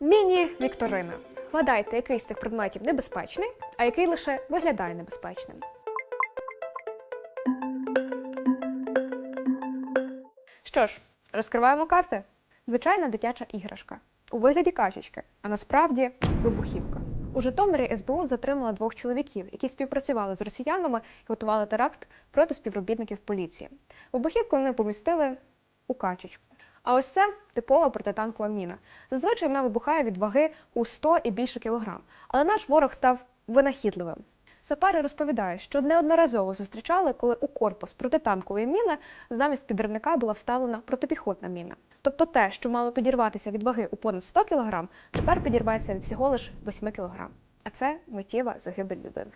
міні-вікторина. Вгадайте, який з цих предметів небезпечний, а який лише виглядає небезпечним. Що ж, розкриваємо карти. Звичайна дитяча іграшка у вигляді качечки, а насправді вибухівка. У Житомирі СБУ затримала двох чоловіків, які співпрацювали з росіянами і готували теракт проти співробітників поліції. Вибухівку вони помістили у качечку. А ось це типова протитанкова міна. Зазвичай вона вибухає від ваги у 100 і більше кілограм. Але наш ворог став винахідливим. Сапери розповідають, що неодноразово зустрічали, коли у корпус протитанкової міни замість підривника була вставлена протипіхотна міна. Тобто те, що мало підірватися від ваги у понад 100 кг, тепер підірветься від всього лише 8 кг. А це миттєва загибель людини.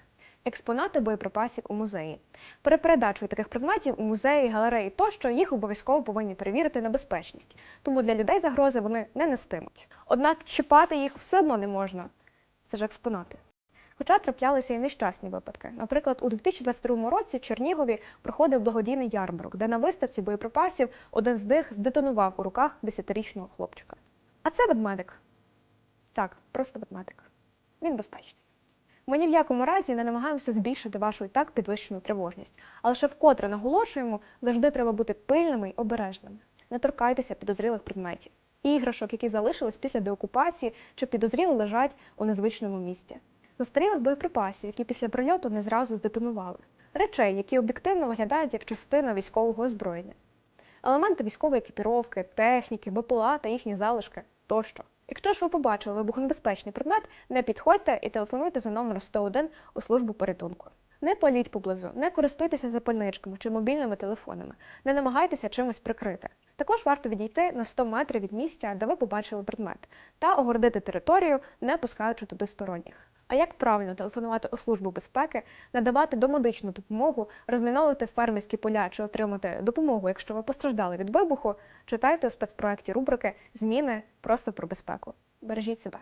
Експонати боєприпасів у музеї. При передачі таких предметів у музеї, галереї тощо їх обов'язково повинні перевірити на безпечність, тому для людей загрози вони не нестимуть. Однак чіпати їх все одно не можна. Це ж експонати. Хоча траплялися і нещасні випадки. Наприклад, у 2022 році в Чернігові проходив благодійний ярмарок, де на виставці боєприпасів один з них здетонував у руках 10-річного хлопчика. А це ведмедик. Так, просто ведмедик. Він безпечний. Ми ні в якому разі не намагаємося збільшити вашу і так підвищену тривожність, але ще вкотре наголошуємо, завжди треба бути пильними й обережними. Не торкайтеся підозрілих предметів, іграшок, які залишились після деокупації чи підозріло лежать у незвичному місці. Застарілих боєприпасів, які після прильоту не зразу здетонували, речей, які об'єктивно виглядають як частина військового озброєння, елементи військової екіпіровки, техніки, БПЛА та їхні залишки тощо. Якщо ж ви побачили вибухонебезпечний предмет, не підходьте і телефонуйте за номером 101 у службу порятунку. Не паліть поблизу, не користуйтеся запальничками чи мобільними телефонами, не намагайтеся чимось прикрити. Також варто відійти на 100 метрів від місця, де ви побачили предмет, та огородити територію, не пускаючи туди сторонніх. А як правильно телефонувати у службу безпеки, надавати домедичну допомогу, розміновувати фермерські поля чи отримати допомогу, якщо ви постраждали від вибуху, читайте у спецпроекті рубрики Зміни просто про безпеку. Бережіть себе.